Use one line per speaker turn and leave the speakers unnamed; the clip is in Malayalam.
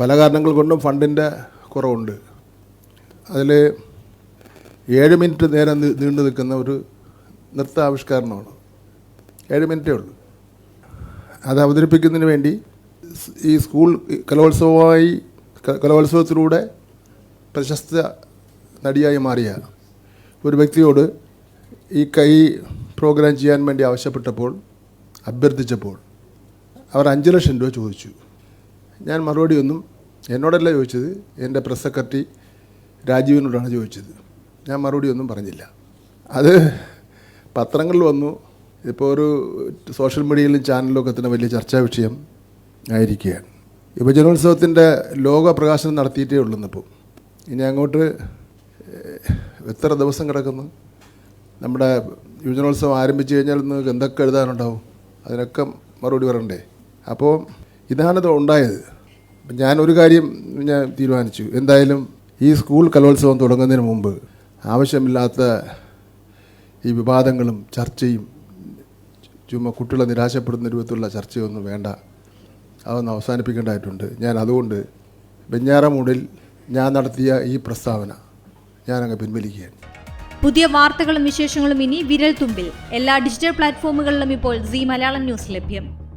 പല കാരണങ്ങൾ കൊണ്ടും ഫണ്ടിന്റെ കുറവുണ്ട്. അതിൽ ഏഴ് മിനിറ്റ് നേരം നീണ്ടു നിൽക്കുന്ന ഒരു നൃത്ത ആവിഷ്കാരമാണ്. ഏഴ് മിനിറ്റേ ഉള്ളൂ. അത് അവതരിപ്പിക്കുന്നതിന് വേണ്ടി ഈ സ്കൂൾ കലോത്സവമായി കലോത്സവത്തിലൂടെ പ്രശസ്ത നടിയായി മാറിയ ഒരു വ്യക്തിയോട് ഈ കൈ പ്രോഗ്രാം ചെയ്യാൻ വേണ്ടി ആവശ്യപ്പെട്ടപ്പോൾ അഭ്യർത്ഥിച്ചപ്പോൾ അവർ അഞ്ച് ലക്ഷം രൂപ ചോദിച്ചു. ഞാൻ മറുപടി ഒന്നും എന്നോടല്ല ചോദിച്ചത് എന്റെ പ്രസ് സെക്രട്ടറി രാജീവിനോടാണ് ചോദിച്ചത്. ഞാൻ മറുപടി ഒന്നും പറഞ്ഞില്ല. അത് പത്രങ്ങളിൽ വന്നു. ഇപ്പോൾ ഒരു സോഷ്യൽ മീഡിയയിലും ചാനലിലും ഒക്കെ തന്നെ വലിയ ചർച്ചാ വിഷയം ആയിരിക്കുകയാണ്. യുവജനോത്സവത്തിന്റെ ലോക പ്രകാശനം നടത്തിയിട്ടേ ഉള്ളൂ ഇന്നിപ്പോൾ ഇനി അങ്ങോട്ട് എത്ര ദിവസം കിടക്കുന്നു? നമ്മുടെ യുവജനോത്സവം ആരംഭിച്ചു കഴിഞ്ഞാൽ ഇന്ന് എന്തൊക്കെ എഴുതാനുണ്ടാവും? അതിനൊക്കെ മറുപടി പറയണ്ടേ? അപ്പോൾ ഇതാണിത് ഉണ്ടായത്. ഞാനൊരു കാര്യം ഞാൻ തീരുമാനിച്ചു. എന്തായാലും ഈ സ്കൂൾ കലോത്സവം തുടങ്ങുന്നതിന് മുമ്പ് ആവശ്യമില്ലാത്ത ഈ വിവാദങ്ങളും ചർച്ചയും ചുമ്മാ കുട്ടികളെ നിരാശപ്പെടുന്ന രൂപത്തിലുള്ള ചർച്ചയൊന്നും വേണ്ട. അതൊന്ന് അവസാനിപ്പിക്കേണ്ടതായിട്ടുണ്ട്. ഞാൻ അതുകൊണ്ട് വെഞ്ഞാറമൂടിൽ ഞാൻ നടത്തിയ ഈ പ്രസ്താവന ഞാനങ്ങ് പിൻവലിക്കുകയാണ്.
പുതിയ വാർത്തകളും വിശേഷങ്ങളും ഇനി വിരൽ തുമ്പിൽ എല്ലാ ഡിജിറ്റൽ പ്ലാറ്റ്ഫോമുകളിലും ഇപ്പോൾ സി മലയാളം ന്യൂസ് ലഭ്യം.